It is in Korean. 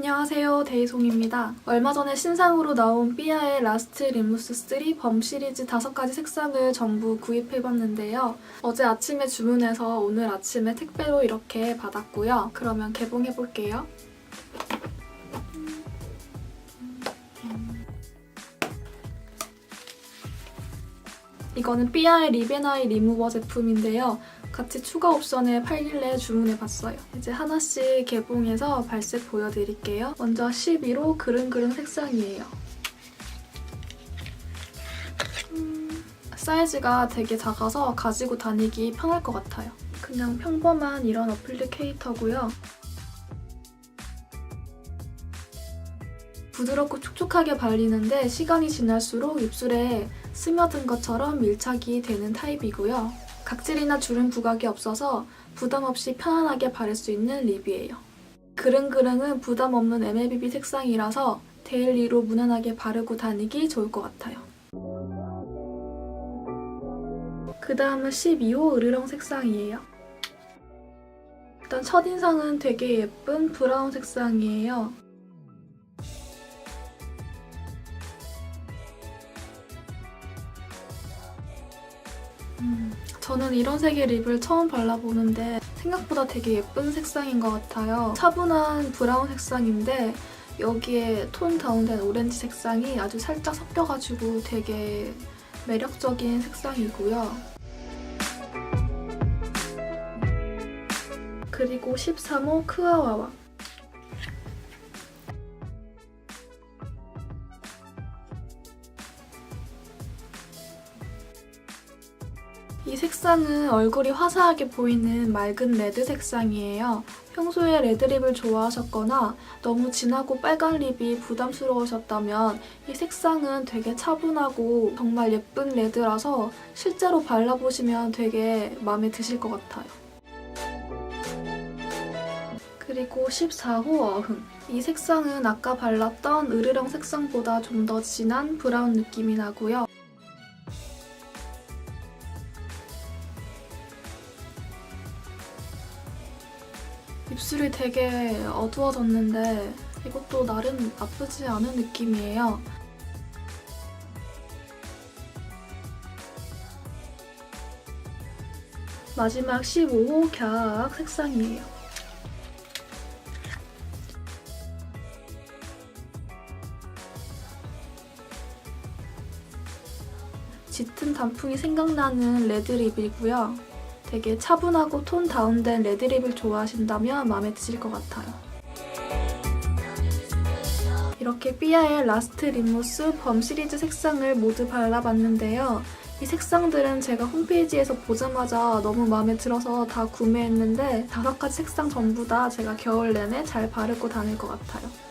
안녕하세요 데이송입니다. 얼마 전에 신상으로 나온 삐아의 라스트 리무스 3 범 시리즈 5가지 색상을 전부 구입해봤는데요. 어제 아침에 주문해서 오늘 아침에 택배로 이렇게 받았고요. 그러면 개봉해볼게요. 이거는 삐아의 리베나이 리무버 제품인데요. 같이 추가 옵션에 팔길래 주문해봤어요. 이제 하나씩 개봉해서 발색 보여드릴게요. 먼저 12로 그릉그릉 색상이에요. 음, 사이즈가 되게 작아서 가지고 다니기 편할 것 같아요. 그냥 평범한 이런 어플리케이터고요. 부드럽고 촉촉하게 발리는데 시간이 지날수록 입술에 스며든 것처럼 밀착이 되는 타입이고요. 각질이나 주름 부각이 없어서 부담 없이 편안하게 바를 수 있는 립이에요. 그릉그릉은 부담 없는 MLBB 색상이라서 데일리로 무난하게 바르고 다니기 좋을 것 같아요. 그 다음은 12호 으르렁 색상이에요. 일단 첫인상은 되게 예쁜 브라운 색상이에요. 음, 저는 이런 색의 립을 처음 발라보는데 생각보다 되게 예쁜 색상인 것 같아요. 차분한 브라운 색상인데 여기에 톤 다운된 오렌지 색상이 아주 살짝 섞여가지고 되게 매력적인 색상이고요. 그리고 13호 크아와와 이 색상은 얼굴이 화사하게 보이는 맑은 레드 색상이에요. 평소에 레드립을 좋아하셨거나 너무 진하고 빨간 립이 부담스러우셨다면 이 색상은 되게 차분하고 정말 예쁜 레드라서 실제로 발라보시면 되게 마음에 드실 것 같아요. 그리고 14호 어흥. 이 색상은 아까 발랐던 으르렁 색상보다 좀 더 진한 브라운 느낌이 나고요. 입술이 되게 어두워졌는데 이것도 나름 나쁘지 않은 느낌이에요. 마지막 15호 갸악 색상이에요. 짙은 단풍이 생각나는 레드립이고요. 되게 차분하고 톤 다운된 레드립을 좋아하신다면 마음에 드실 것 같아요. 이렇게 삐아의 라스트 립무스 범 시리즈 색상을 모두 발라봤는데요. 이 색상들은 제가 홈페이지에서 보자마자 너무 마음에 들어서 다 구매했는데 다섯 가지 색상 전부 다 제가 겨울 내내 잘 바르고 다닐 것 같아요.